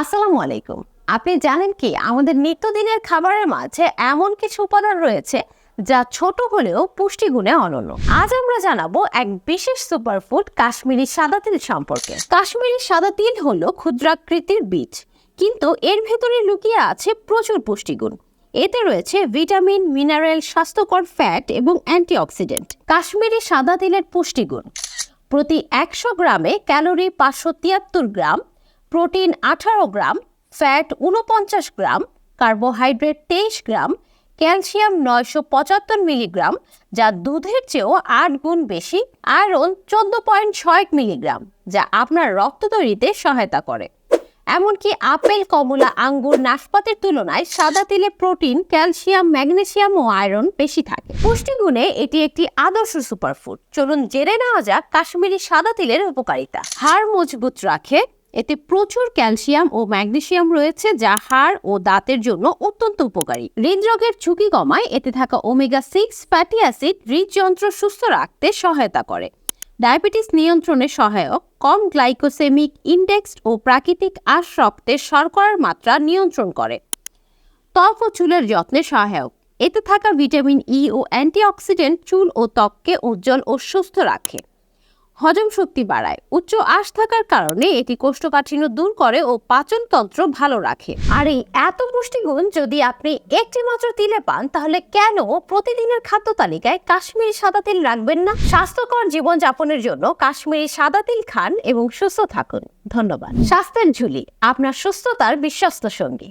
আসসালামু আলাইকুম। আপনি জানেন কি, আমাদের নিত্যদিনের খাবারের মাঝে এমন কিছু উপাদান রয়েছে যা ছোট হলেও পুষ্টিগুণে অনন্য। আজ আমরা জানাব এক বিশেষ সুপারফুড কাশ্মীরি সাদা তিল সম্পর্কে। কাশ্মীরি সাদা তিল হলো ক্ষুদ্রাকৃতির বীজ, কিন্তু এর ভেতরে লুকিয়ে আছে প্রচুর পুষ্টিগুণ। এতে রয়েছে ভিটামিন, মিনারেল, স্বাস্থ্যকর ফ্যাট এবং অ্যান্টিঅক্সিডেন্ট। কাশ্মীরি সাদা তিলের পুষ্টিগুণ, প্রতি একশো গ্রামে ক্যালোরি পাঁচশো তিয়াত্তর গ্রাম প্রোটিন আঠারো গ্রাম, ফ্যাট উনপঞ্চাশ গ্রাম, কার্বোহাইড্রেট তেইশ গ্রাম, ক্যালসিয়াম নয়শো পঁচাত্তর মিলিগ্রাম, যা দুধের চেয়েও আট গুণ বেশি, আয়রন চোদ্দ পয়েন্ট ছয় মিলিগ্রাম, যা আপনার রক্ত তৈরিতে সহায়তা করে। এমনকি আপেল, কমলা, আঙ্গুর, নাশপাতের তুলনায় সাদা তেলে প্রোটিন, ক্যালসিয়াম, ম্যাগনেসিয়াম ও আয়রন বেশি থাকে। পুষ্টিগুণে এটি একটি আদর্শ সুপারফুড। চলুন জেনে নেওয়া যাক কাশ্মীরি সাদা তিলের উপকারিতা। হাড় মজবুত রাখে এতে প্রচুর ক্যালসিয়াম ও ম্যাগনেসিয়াম রয়েছে, যা হাড় ও দাঁতের জন্য অত্যন্ত উপকারী। হৃদরোগের ঝুঁকি কমায়, এতে থাকা ওমেগা সিক্স ফ্যাটি অ্যাসিড হৃদযন্ত্র সুস্থ রাখতে সহায়তা করে। ডায়াবেটিস নিয়ন্ত্রণে সহায়ক, কম গ্লাইকোসেমিক ইন্ডেক্স ও প্রাকৃতিক আশ রক্তে শর্করার মাত্রা নিয়ন্ত্রণ করে। ত্বক ও চুলের যত্নে সহায়ক। এতে থাকা ভিটামিন ই ও অ্যান্টিঅক্সিডেন্ট চুল ও ত্বককে উজ্জ্বল ও সুস্থ রাখে। হজম শক্তি বাড়ায়। উচ্চ আশ থাকার কারণে এটি কোষ্ঠকাঠিন্য দূর করে ও পাচনতন্ত্র ভালো রাখে। আর এই এত পুষ্টিগুণ যদি আপনি একটি মাত্র তিলে পান, তাহলে কেন প্রতিদিনের খাদ্য তালিকায় কাশ্মীরি সাদা তিল রাখবেন না? স্বাস্থ্যকর জীবনযাপনের জন্য কাশ্মীরি সাদা তিল খান এবং সুস্থ থাকুন। ধন্যবাদ। স্বাস্থ্যের ঝুলি, আপনার সুস্থতার বিশ্বস্ত সঙ্গী।